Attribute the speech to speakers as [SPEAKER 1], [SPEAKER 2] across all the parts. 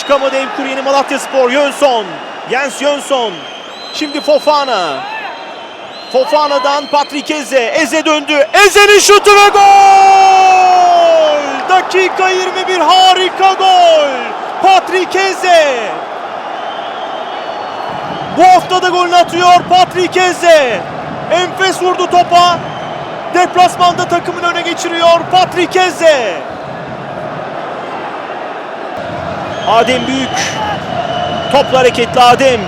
[SPEAKER 1] Çıkamadı Evkur Yeni Malatya Spor. Jönsson. Jens Jönsson. Şimdi Fofana. Fofana'dan Patrick Eze. Eze döndü. Eze'nin şutu ve gol! Dakika 21 harika gol. Patrick Eze. Bu hafta da golünü atıyor Patrick Eze. Enfes vurdu topa. Deplasmanda takımın öne geçiriyor Patrick Eze. Adem Büyük. Topla hareketli Adem.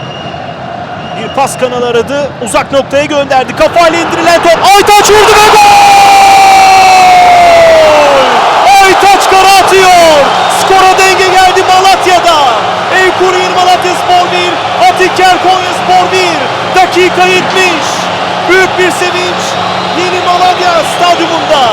[SPEAKER 1] Bir pas kanalı aradı. Uzak noktaya gönderdi. Kafayla indirilen top. Aytaç vurdu ve gol! Aytaç kara atıyor. Skora denge geldi Malatya'da. Eykur Yeni Malatya Spor 1. Atiker Konya Spor 1. Dakika 70. Büyük bir sevinç. Yeni Malatya stadyumunda.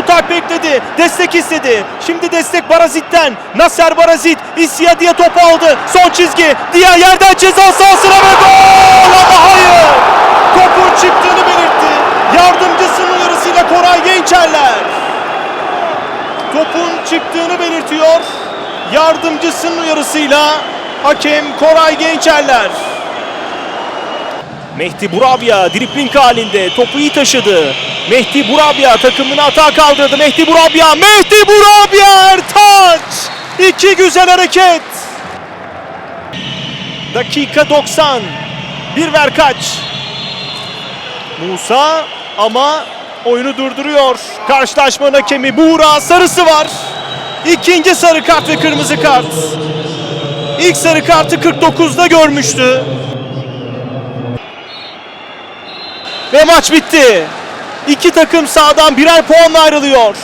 [SPEAKER 1] Butak bekledi. Destek istedi. Şimdi destek Barazit'ten. Nasser Barazit. İsya diye topu aldı. Son çizgi. Diye yerden ceza sahasına ve gol! Ama hayır. Topun çıktığını belirtti. Yardımcısının uyarısıyla Koray Gençerler. Topun çıktığını belirtiyor. Yardımcısının uyarısıyla hakem Koray Gençerler. Mehdi Burabya dripling halinde topu iyi taşıdı. Mehdi Burabya takımını atağa kaldırdı. Mehdi Burabya, Mehdi Burabya Ertaç! İki güzel hareket. Dakika 90. Bir ver kaç. Musa ama oyunu durduruyor. Karşılaşmanın hakemi Buğra sarısı var. İkinci sarı kart ve kırmızı kart. İlk sarı kartı 49'da görmüştü. Ve maç bitti. İki takım sağdan birer puanla ayrılıyor.